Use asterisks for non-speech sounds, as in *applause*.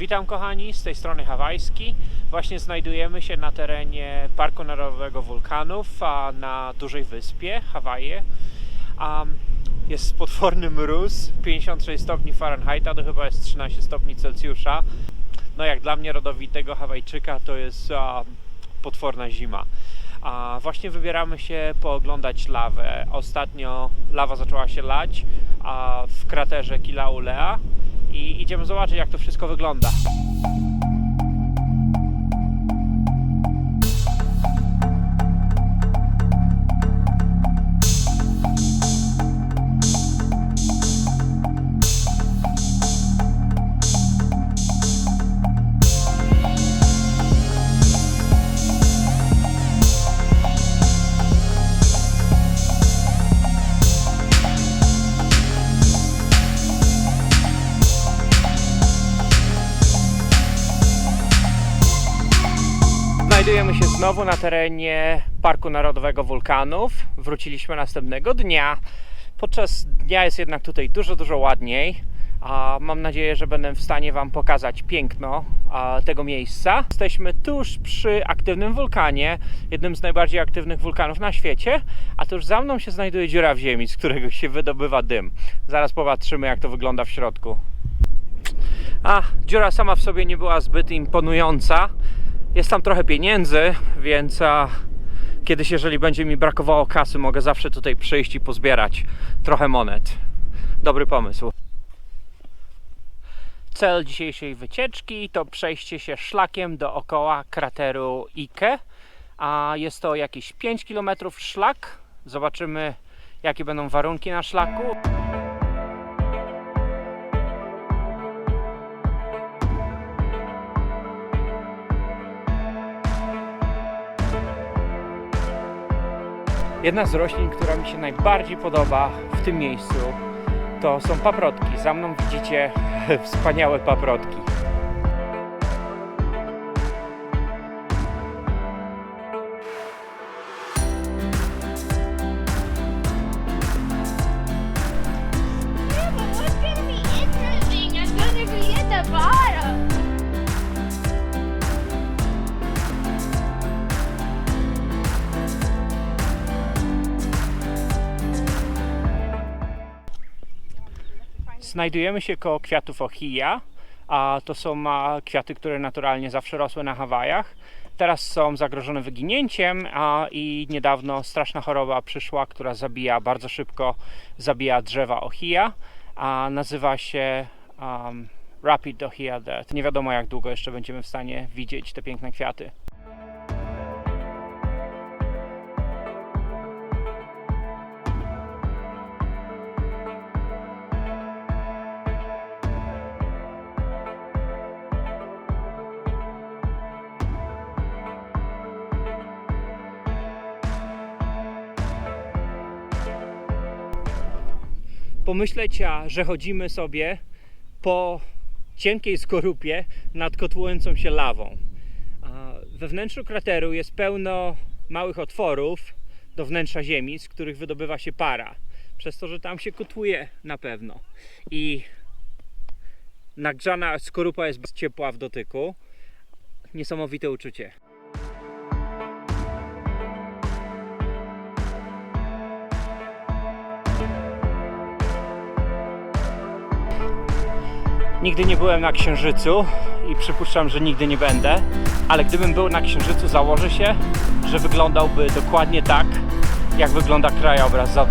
Witam kochani, z tej strony hawajski. Właśnie znajdujemy się na terenie Parku Narodowego Wulkanów a na dużej wyspie Hawaje. A jest potworny mróz, 56 stopni Fahrenheita, to chyba jest 13 stopni Celsjusza. No jak dla mnie rodowitego Hawajczyka to jest a, potworna zima. A właśnie wybieramy się pooglądać lawę. Ostatnio lawa zaczęła się lać a w kraterze Kilauea i idziemy zobaczyć jak to wszystko wygląda. Znajdujemy się znowu na terenie Parku Narodowego Wulkanów. Wróciliśmy następnego dnia. Podczas dnia jest jednak tutaj dużo, dużo ładniej. A mam nadzieję, że będę w stanie Wam pokazać piękno tego miejsca. Jesteśmy tuż przy aktywnym wulkanie, jednym z najbardziej aktywnych wulkanów na świecie, a tuż za mną się znajduje dziura w ziemi, z którego się wydobywa dym. Zaraz popatrzymy, jak to wygląda w środku. A, dziura sama w sobie nie była zbyt imponująca. Jest tam trochę pieniędzy, więc a, kiedyś, jeżeli będzie mi brakowało kasy, mogę zawsze tutaj przyjść i pozbierać trochę monet. Dobry pomysł. Cel dzisiejszej wycieczki to przejście się szlakiem dookoła krateru Ike. A jest to jakieś 5 km szlak. Zobaczymy, jakie będą warunki na szlaku. Jedna z roślin, która mi się najbardziej podoba w tym miejscu, to są paprotki. Za mną widzicie *laughs* wspaniałe paprotki. Znajdujemy się koło kwiatów ochija, a to są kwiaty, które naturalnie zawsze rosły na Hawajach. Teraz są zagrożone wyginięciem a, i niedawno straszna choroba przyszła, która zabija bardzo szybko, zabija drzewa ochija, a nazywa się um, Rapid Ohia Death. Nie wiadomo jak długo jeszcze będziemy w stanie widzieć te piękne kwiaty. Pomyśleć, a, że chodzimy sobie po cienkiej skorupie nad kotłującą się lawą. We wnętrzu krateru jest pełno małych otworów do wnętrza ziemi, z których wydobywa się para. Przez to, że tam się kotłuje na pewno. I nagrzana skorupa jest ciepła w dotyku. Niesamowite uczucie. Nigdy nie byłem na Księżycu i przypuszczam, że nigdy nie będę, ale gdybym był na Księżycu, założę się, że wyglądałby dokładnie tak, jak wygląda krajobraz za